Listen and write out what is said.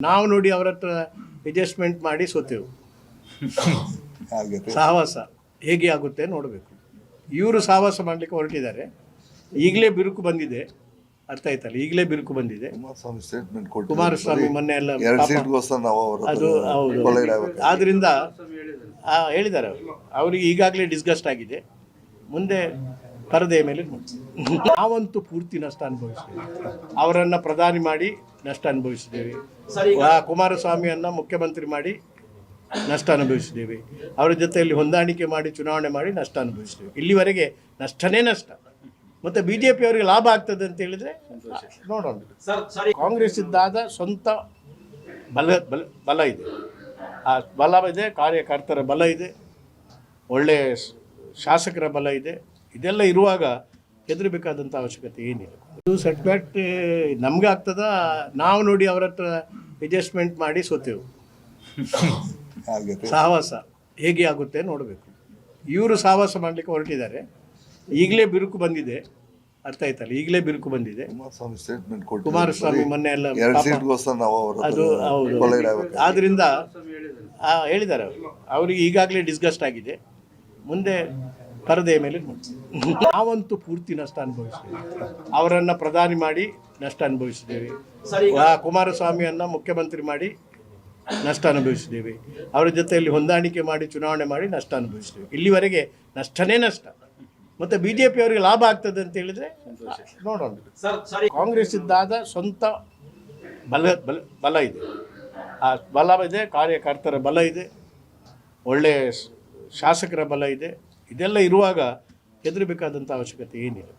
ನಾವು ನೋಡಿ ಅವ್ರ ಹತ್ರ ಅಡ್ಜಸ್ಟ್ಮೆಂಟ್ ಮಾಡಿ ಸೋತೆವು. ಸಾಹಸ. ಸಹವಾಸ ಹೇಗೆ ಆಗುತ್ತೆ ನೋಡಬೇಕು. ಇವರು ಸಹವಾಸ ಮಾಡಲಿಕ್ಕೆ ಹೊರಟಿದ್ದಾರೆ. ಈಗಲೇ ಬಿರುಕು ಬಂದಿದೆ. ಅರ್ಥ ಆಯ್ತಲ್ಲ? ಈಗಲೇ ಬಿರುಕು ಬಂದಿದೆ. ಕುಮಾರಸ್ವಾಮಿ ಮೊನ್ನೆ ಎಲ್ಲ ಅದು ಹೌದು. ಆದ್ರಿಂದ ಆ, ಹೇಳಿದ್ದಾರೆ ಅವರು. ಅವ್ರಿಗೆ ಈಗಾಗಲೇ ಡಿಸ್ಗಸ್ಟ್ ಆಗಿದೆ. ಮುಂದೆ ಪರದೆಯ ಮೇಲೆ ನೋಡಿ. ನಾವಂತೂ ಪೂರ್ತಿ ನಷ್ಟ ಅನುಭವಿಸಿದ್ದೇವೆ. ಅವರನ್ನು ಪ್ರಧಾನಿ ಮಾಡಿ ನಷ್ಟ ಅನುಭವಿಸಿದ್ದೇವೆ. ಕುಮಾರಸ್ವಾಮಿಯನ್ನು ಮುಖ್ಯಮಂತ್ರಿ ಮಾಡಿ ನಷ್ಟ ಅನುಭವಿಸಿದ್ದೇವೆ. ಅವರ ಜೊತೆಯಲ್ಲಿ ಹೊಂದಾಣಿಕೆ ಮಾಡಿ ಚುನಾವಣೆ ಮಾಡಿ ನಷ್ಟ ಅನುಭವಿಸಿದ್ದೇವೆ. ಇಲ್ಲಿವರೆಗೆ ನಷ್ಟನೇ ನಷ್ಟ. ಮತ್ತು ಬಿ ಜೆ ಅವರಿಗೆ ಲಾಭ ಆಗ್ತದೆ ಅಂತ ಹೇಳಿದರೆ ನೋಡೋಣ. ಕಾಂಗ್ರೆಸ್ ಇದ್ದಾದ ಸ್ವಂತ ಬಲ ಬಲ ಬಲ ಇದೆ. ಆ ಬಲ ಇದೆ ಕಾರ್ಯಕರ್ತರ ಬಲ ಇದೆ ಒಳ್ಳೆಯ ಶಾಸಕರ ಬಲ ಇದೆ. ಇದೆಲ್ಲ ಇರುವಾಗ ಹೆದರಬೇಕಾದಂಥ ಅವಶ್ಯಕತೆ ಏನಿಲ್ಲ. ಇದು ಸೆಟ್ ಬ್ಯಾಕ್ ನಮ್ಗೆ ಆಗ್ತದ ನಾವು ನೋಡಿ ಅವ್ರ ಹತ್ರ ಅಡ್ಜಸ್ಟ್ಮೆಂಟ್ ಮಾಡಿ ಸೋತೆವು. ಹಾಗೆ ಸಹವಾಸ ಹೇಗೆ ಆಗುತ್ತೆ ನೋಡಬೇಕು. ಇವರು ಸಹವಾಸ ಮಾಡಲಿಕ್ಕೆ ಹೊರಟಿದ್ದಾರೆ. ಈಗಲೇ ಬಿರುಕು ಬಂದಿದೆ. ಅರ್ಥ ಆಯ್ತಲ್ಲ? ಈಗಲೇ ಬಿರುಕು ಬಂದಿದೆ. ಕುಮಾರಸ್ವಾಮಿ ಮೊನ್ನೆ ಎಲ್ಲ ಅದು ಹೌದು. ಆದ್ರಿಂದ ಆ, ಹೇಳಿದ್ದಾರೆ ಅವರು. ಅವ್ರಿಗೆ ಈಗಾಗಲೇ ಡಿಸ್ಗಸ್ಟ್ ಆಗಿದೆ. ಮುಂದೆ ಪರದೆಯ ಮೇಲೆ ನೋಡ್ತೀವಿ ನಾವಂತೂ ಪೂರ್ತಿ ನಷ್ಟ ಅನುಭವಿಸಿದ್ದೇವೆ. ಅವರನ್ನು ಪ್ರಧಾನಿ ಮಾಡಿ ನಷ್ಟ ಅನುಭವಿಸಿದ್ದೇವೆ. ಆ ಕುಮಾರಸ್ವಾಮಿಯನ್ನು ಮುಖ್ಯಮಂತ್ರಿ ಮಾಡಿ ನಷ್ಟ ಅನುಭವಿಸಿದ್ದೇವೆ. ಅವರ ಜೊತೆಯಲ್ಲಿ ಹೊಂದಾಣಿಕೆ ಮಾಡಿ ಚುನಾವಣೆ ಮಾಡಿ ನಷ್ಟ ಅನುಭವಿಸಿದ್ದೇವೆ. ಇಲ್ಲಿವರೆಗೆ ನಷ್ಟನೇ ನಷ್ಟ. ಮತ್ತು ಬಿ ಜೆ ಅವರಿಗೆ ಲಾಭ ಆಗ್ತದೆ ಅಂತ ಹೇಳಿದರೆ ನೋಡೋಣ. ಕಾಂಗ್ರೆಸ್ ಇದ್ದಾದ ಸ್ವಂತ ಬಲ ಬಲ ಬಲ ಇದೆ. ಆ ಬಲ ಇದೆ ಕಾರ್ಯಕರ್ತರ ಬಲ ಇದೆ. ಒಳ್ಳೆಯ ಶಾಸಕರ ಬಲ ಇದೆ. ಇದೆಲ್ಲ ಇರುವಾಗ ಹೆದರಬೇಕಾದಂಥ ಅವಶ್ಯಕತೆ ಏನಿಲ್ಲ.